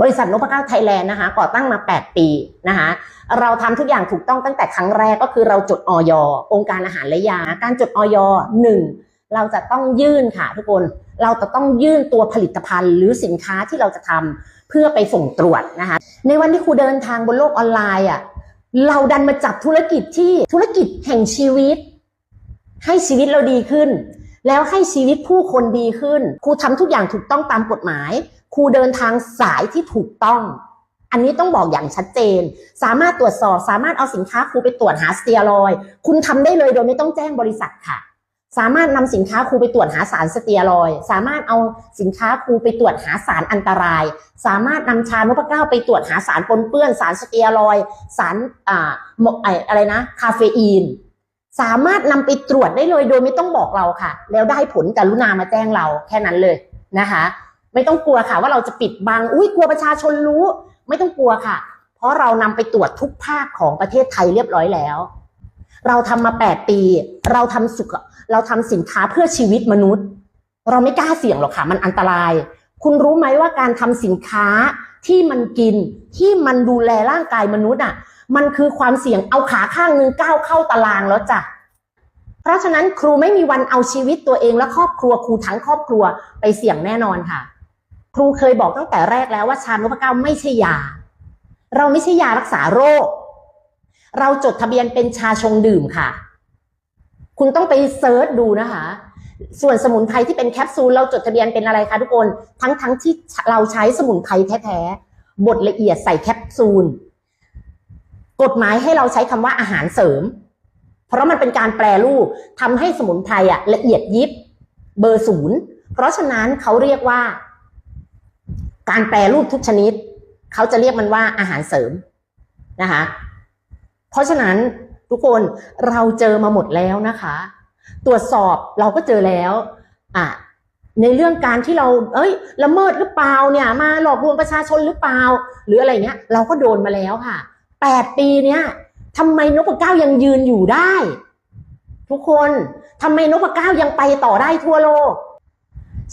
บริษัทนพเก้าไทยแลนด์นะคะก่อตั้งมา 8 ปีนะคะเราทำทุกอย่างถูกต้องตั้งแต่ครั้งแรกก็คือเราจดออยองค์การอาหารและยา การจดออยหนึ่งเราจะต้องยื่นค่ะทุกคน เราจะต้องยื่นตัวผลิตภัณฑ์ หรือสินค้าที่เราจะทำเพื่อไปส่งตรวจนะคะในวันที่ครูเดินทางบนโลกออนไลน์อะเราดันมาจับธุรกิจที่ธุรกิจแห่งชีวิต ให้ชีวิตเราดีขึ้น แล้วให้ชีวิตผู้คนดีขึ้นครูทำทุกอย่างถูกต้องตามกฎหมาย ครูเดินทางสายที่ถูกต้อง อันนี้ต้องบอกอย่างชัดเจน สามารถตรวจสอบสามารถเอาสินค้าครูไปตรวจหาสเตียรอยด์คุณทำได้เลยโดยไม่ต้องแจ้งบริษัทค่ะ สามารถนำสินค้าครูไปตรวจหาสารสเตียรอยด์สามารถเอาสินค้าครูไปตรวจหาสารอันตราย สามารถนำชานพเก้าไปตรวจหาสารปนเปื้อน สารสเตียรอยด์สารอ่าอะไรนะ คาเฟอีนสามารถนำไปตรวจได้เลยโดยไม่ต้องบอกเราค่ะ แล้วได้ผลกรุณามาแจ้งเราแค่นั้นเลยนะคะ ไม่ต้องกลัวค่ะ ว่าเราจะปิดบัง อุ้ยกลัวประชาชนรู้ ไม่ต้องกลัวค่ะ เพราะเรานำไปตรวจทุกภาคของประเทศไทยเรียบร้อยแล้ว เราทำมา8ปี เราทำสุขเราทำสินค้าเพื่อชีวิตมนุษย์ เราไม่กล้าเสี่ยงหรอกค่ะ มันอันตราย คุณรู้ไหมว่าการทำสินค้าที่มันกินที่มันดูแลร่างกายมนุษย์อะ มันคือความเสี่ยงเอาขาข้างนึงก้าวเข้าตารางแล้วจ้ะเพราะฉะนั้นครูไม่มีวันเอาชีวิตตัวเองและครอบครัวครูทั้งครอบครัวไปเสี่ยงแน่นอนค่ะ ครูเคยบอกตั้งแต่แรกแล้วว่าชานพเก้าไม่ใช่ยา เราไม่ใช่ยารักษาโรค เราจดทะเบียนเป็นชาชงดื่มค่ะ คุณต้องไปเซิร์ชดูนะคะ ส่วนสมุนไพรที่เป็นแคปซูลเราจดทะเบียนเป็นอะไรคะทุกคน ทั้งทั้งที่เราใช้สมุนไพรแท้ๆบดละเอียดใส่แคปซูล กฎหมายให้เราใช้คำว่าอาหารเสริม เพราะมันเป็นการแปรรูปทำให้สมุนไพรอะละเอียดยิบเบอร์ศูนย์เพราะฉะนั้นเขาเรียกว่า การแปรรูปทุกชนิด เขาจะเรียกมันว่าอาหารเสริมนะคะ เพราะฉะนั้นทุกคนเราเจอมาหมดแล้วนะคะ ตรวจสอบเราก็เจอแล้วอะในเรื่องการที่เรา เอ้ยละเมิดหรือเปล่าเนี่ยมาหลอกลวงประชาชนหรือเปล่า หรืออะไรเนี้ย เราก็โดนมาแล้วค่ะแปดปีเนี้ยทำไมนพเก้ายังยืนอยู่ได้ ทุกคนทำไมนพเก้ายังไปต่อได้ทั่วโลก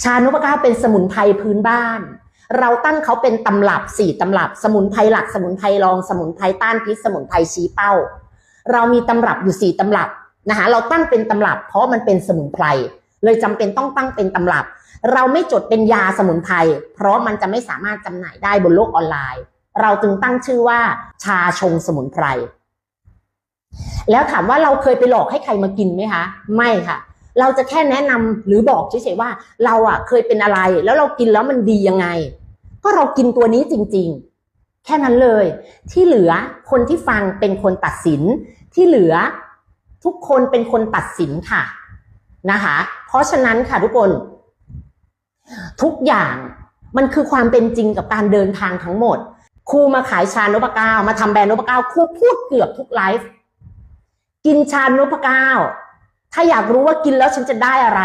ชานพเก้าเป็นสมุนไพรพื้นบ้าน เราตั้งเขาเป็นตำรับสี่ตำรับ สมุนไพรหลัก สมุนไพรรอง สมุนไพรต้านพิษ สมุนไพรชี้เป้า เรามีตำรับอยู่สี่ตำรับนะคะเราตั้งเป็นตำรับ เพราะมันเป็นสมุนไพรเลยจำเป็นต้องตั้งเป็นตำรับ เราไม่จดเป็นยาสมุนไพรเพราะมันจะไม่สามารถจำหน่ายได้บนโลกออนไลน์ เราจึงตั้งชื่อว่า ชาชงสมุนไพรแล้วถามว่าเราเคยไปหลอกให้ใครมากินไหมคะ ไม่ค่ะ เราจะแค่แนะนำหรือบอกเฉยๆว่า เราอะเคยเป็นอะไร แล้วเรากินแล้วมันดียังไง ก็เรากินตัวนี้จริง ๆ แค่นั้นเลย ที่เหลือคนที่ฟังเป็นคนตัดสิน ที่เหลือทุกคนเป็นคนตัดสินค่ะนะคะ เพราะฉะนั้นค่ะทุกคน ทุกอย่างมันคือความเป็นจริงกับการเดินทางทั้งหมด ครูมาขายชานพเก้ามาทำแบรนด์นพเก้าครูพูดเกือบทุกไลฟ์กินชานพเก้าถ้าอยากรู้ว่ากินแล้วฉันจะได้อะไร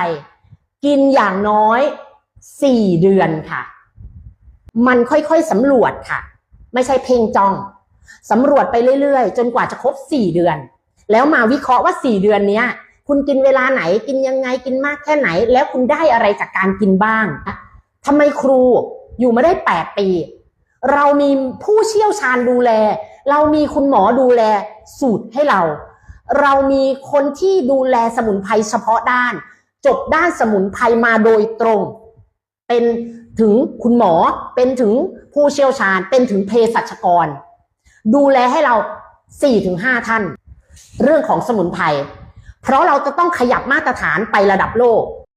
กินอย่างน้อยสี่เดือนค่ะ มันค่อยๆสำรวจค่ะ ไม่ใช่เพ่งจ้องสำรวจไปเรื่อยๆ จนกว่าจะครบสี่เดือน แล้วมาวิเคราะห์ว่าสี่เดือนเนี้ย คุณกินเวลาไหนกินยังไงกินมากแค่ไหน แล้วคุณได้อะไรจากการกินบ้างทำไมครูอยู่มาได้แปดปี เรามีผู้เชี่ยวชาญดูแล เรามีคุณหมอดูแลสูตรให้เรา เรามีคนที่ดูแลสมุนไพรเฉพาะด้าน จบด้านสมุนไพรมาโดยตรง เป็น ถึงคุณหมอเป็นถึงผู้เชี่ยวชาญ เป็นถึงเภสัชกร ดูแลให้เรา4ี่ถึงห้าท่าน เรื่องของสมุนไพรเพราะเราจะต้องขยับมาตรฐานไประดับโลก